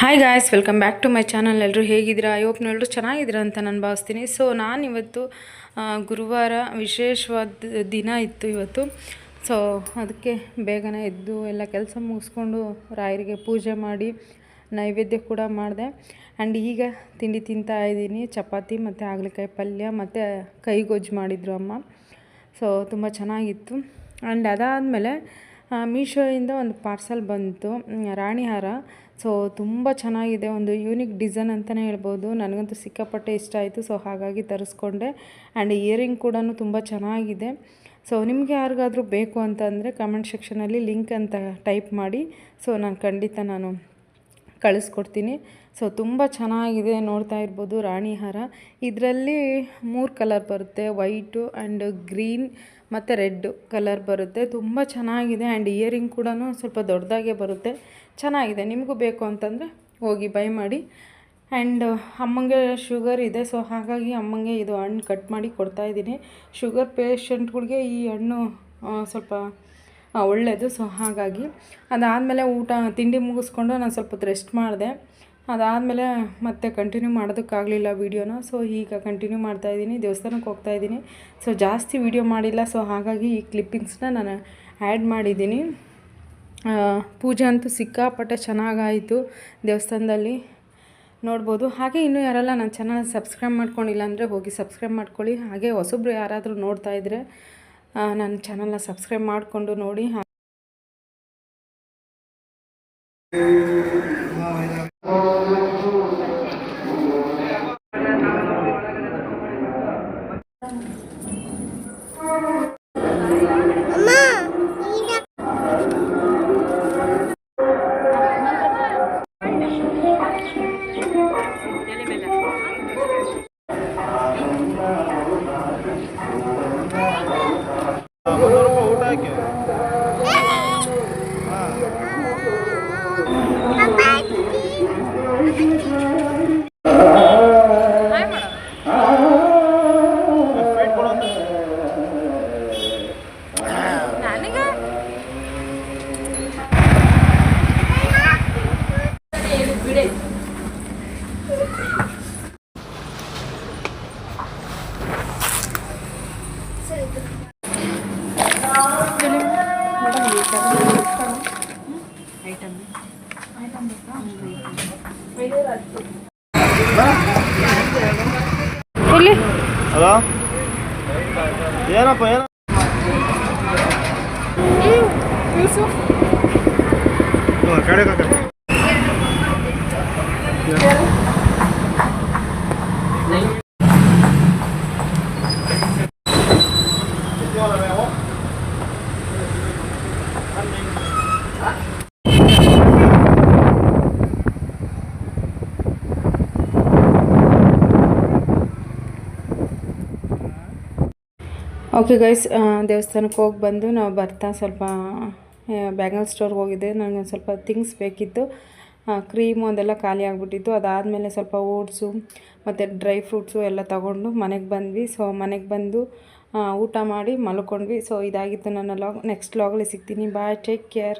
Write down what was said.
Hi guys welcome back to my channel ಎಲ್ಲರೂ ಹೇಗಿದ್ದೀರಾ? I hope ಎಲ್ಲರೂ ಚೆನ್ನಾಗಿದ್ದೀರಾ ಅಂತ ನಾನು ಭಾವಿಸ್ತೀನಿ. ಸೊ ನಾನು ಇವತ್ತು ಗುರುವಾರ ವಿಶೇಷವಾದ ದಿನ ಇತ್ತು ಇವತ್ತು. ಸೊ ಅದಕ್ಕೆ ಬೇಗನೆ ಎದ್ದು ಎಲ್ಲ ಕೆಲಸ ಮುಗಿಸ್ಕೊಂಡು ರಾಯರಿಗೆ ಪೂಜೆ ಮಾಡಿ ನೈವೇದ್ಯ ಕೂಡ ಮಾಡಿದೆ. ಆ್ಯಂಡ್ ಈಗ ತಿಂಡಿ ತಿಂತಾ ಇದ್ದೀನಿ. ಚಪಾತಿ ಮತ್ತು ಹಾಗಲಕಾಯಿ ಪಲ್ಯ ಮತ್ತು ಕೈಗೊಜ್ಜು ಮಾಡಿದರು ಅಮ್ಮ. ಸೊ ತುಂಬ ಚೆನ್ನಾಗಿತ್ತು. ಆ್ಯಂಡ್ ಅದಾದಮೇಲೆ ಮೀಶೋಯಿಂದ ಒಂದು ಪಾರ್ಸಲ್ ಬಂತು. ರಾಣಿಹಾರ. ರಾಣಿ ಹಾರ ಸೊ ತುಂಬ ಚೆನ್ನಾಗಿದೆ ಒಂದು ಯೂನಿಕ್ ಡಿಸೈನ್ ಅಂತಲೇ ಹೇಳ್ಬೋದು. ನನಗಂತೂ ಸಿಕ್ಕಾಪಟ್ಟೆ ಇಷ್ಟ ಆಯಿತು. ಸೊ ಹಾಗಾಗಿ ತರಿಸ್ಕೊಂಡೆ. ಆ್ಯಂಡ್ ಇಯರಿಂಗ್ ಕೂಡ ತುಂಬ ಚೆನ್ನಾಗಿದೆ. ಸೊ ನಿಮಗೆ ಯಾರಿಗಾದರೂ ಬೇಕು ಅಂತಂದರೆ ಕಮೆಂಟ್ ಸೆಕ್ಷನಲ್ಲಿ ಲಿಂಕ್ ಅಂತ ಟೈಪ್ ಮಾಡಿ. ಸೊ ನಾನು ಖಂಡಿತ ನಾನು ಕಳಿಸ್ಕೊಡ್ತೀನಿ. ಸೊ ತುಂಬ ಚೆನ್ನಾಗಿದೆ ನೋಡ್ತಾ ಇರ್ಬೋದು ರಾಣಿ ಹಾರ. ಇದರಲ್ಲಿ ಮೂರು ಕಲರ್ ಬರುತ್ತೆ. ವೈಟು ಆ್ಯಂಡ್ ಗ್ರೀನ್ ಮತ್ತು ರೆಡ್ ಕಲರ್ ಬರುತ್ತೆ. ತುಂಬ ಚೆನ್ನಾಗಿದೆ. ಆ್ಯಂಡ್ ಇಯರಿಂಗ್ ಕೂಡ ಸ್ವಲ್ಪ ದೊಡ್ಡದಾಗೆ ಬರುತ್ತೆ. ಚೆನ್ನಾಗಿದೆ. ನಿಮಗೂ ಬೇಕು ಅಂತಂದರೆ ಹೋಗಿ ಬೈ ಮಾಡಿ. ಆ್ಯಂಡ್ ಅಮ್ಮಂಗೆ ಶುಗರ್ ಇದೆ. ಸೊ ಹಾಗಾಗಿ ಅಮ್ಮಂಗೆ ಇದು ಹಣ್ಣು ಕಟ್ ಮಾಡಿ ಕೊಡ್ತಾಯಿದ್ದೀನಿ ಶುಗರ್ ಪೇಷಂಟ್ಗಳಿಗೆ ಈ ಹಣ್ಣು ಸ್ವಲ್ಪ ಒಳ್ಳೆಯದು ಸೊ ಹಾಗಾಗಿ ಅದಾದಮೇಲೆ ಊಟ, ತಿಂಡಿ ಮುಗಿಸ್ಕೊಂಡು ನಾನು ಸ್ವಲ್ಪ ರೆಸ್ಟ್ ಮಾಡಿದೆ. ಅದಾದಮೇಲೆ ಮತ್ತೆ ಕಂಟಿನ್ಯೂ ಮಾಡೋದಕ್ಕಾಗಲಿಲ್ಲ ವೀಡಿಯೋನ ಸೊ ಈಗ ಕಂಟಿನ್ಯೂ ಮಾಡ್ತಾಯಿದ್ದೀನಿ ದೇವಸ್ಥಾನಕ್ಕೆ ಹೋಗ್ತಾ ಇದ್ದೀನಿ. ಸೊ ಜಾಸ್ತಿ ವೀಡಿಯೋ ಮಾಡಿಲ್ಲ. ಸೊ ಹಾಗಾಗಿ ಈ ಕ್ಲಿಪ್ಪಿಂಗ್ಸ್ನ ನಾನು ಆ್ಯಡ್ ಮಾಡಿದ್ದೀನಿ. ಪೂಜೆ ಅಂತೂ ಸಿಕ್ಕಾಪಟ್ಟೆ ಚೆನ್ನಾಗಾಯಿತು ದೇವಸ್ಥಾನದಲ್ಲಿ. ನೋಡ್ಬೋದು. ಹಾಗೆ ಇನ್ನೂ ಯಾರೆಲ್ಲ ನನ್ನ ಚೆನ್ನಾಗಿ ಸಬ್ಸ್ಕ್ರೈಬ್ ಮಾಡ್ಕೊಂಡಿಲ್ಲ ಅಂದರೆ ಹೋಗಿ ಸಬ್ಸ್ಕ್ರೈಬ್ ಮಾಡ್ಕೊಳ್ಳಿ. ಹಾಗೆ ಹೊಸಬ್ರು ಯಾರಾದರೂ ನೋಡ್ತಾ ಇದ್ದರೆ ನನ್ನ ಚಾನಲ್ನ ಸಬ್ಸ್ಕ್ರೈಬ್ ಮಾಡಿಕೊಂಡು ನೋಡಿ. ಎಲ್ಲಿ ಹಲೋ ಏನಪ್ಪ ಏನು ಕಡೆ ಕಡೆ ಓಕೆ ಗೈಸ್ ದೇವಸ್ಥಾನಕ್ಕೆ ಹೋಗಿ ಬಂದು ನಾವು ಬರ್ತಾ ಸ್ವಲ್ಪ ಬ್ಯಾಂಗಲ್ ಸ್ಟೋರ್ಗೆ ಹೋಗಿದ್ದೆ. ನನಗೆ ಸ್ವಲ್ಪ ಥಿಂಗ್ಸ್ ಬೇಕಿತ್ತು. ಕ್ರೀಮು ಅದೆಲ್ಲ ಖಾಲಿ ಆಗಿಬಿಟ್ಟಿತ್ತು. ಅದಾದಮೇಲೆ ಸ್ವಲ್ಪ ಓಟ್ಸು ಮತ್ತು ಡ್ರೈ ಫ್ರೂಟ್ಸು ಎಲ್ಲ ತೊಗೊಂಡು ಮನೆಗೆ ಬಂದ್ವಿ. ಸೊ ಮನೆಗೆ ಬಂದು ಊಟ ಮಾಡಿ ಮಲ್ಕೊಂಡ್ವಿ. ಸೊ ಇದಾಗಿತ್ತು ನನ್ನ ಲಾಗ್ ನೆಕ್ಸ್ಟ್ ಲಾಗಲ್ಲಿ ಸಿಗ್ತೀನಿ. Bye take care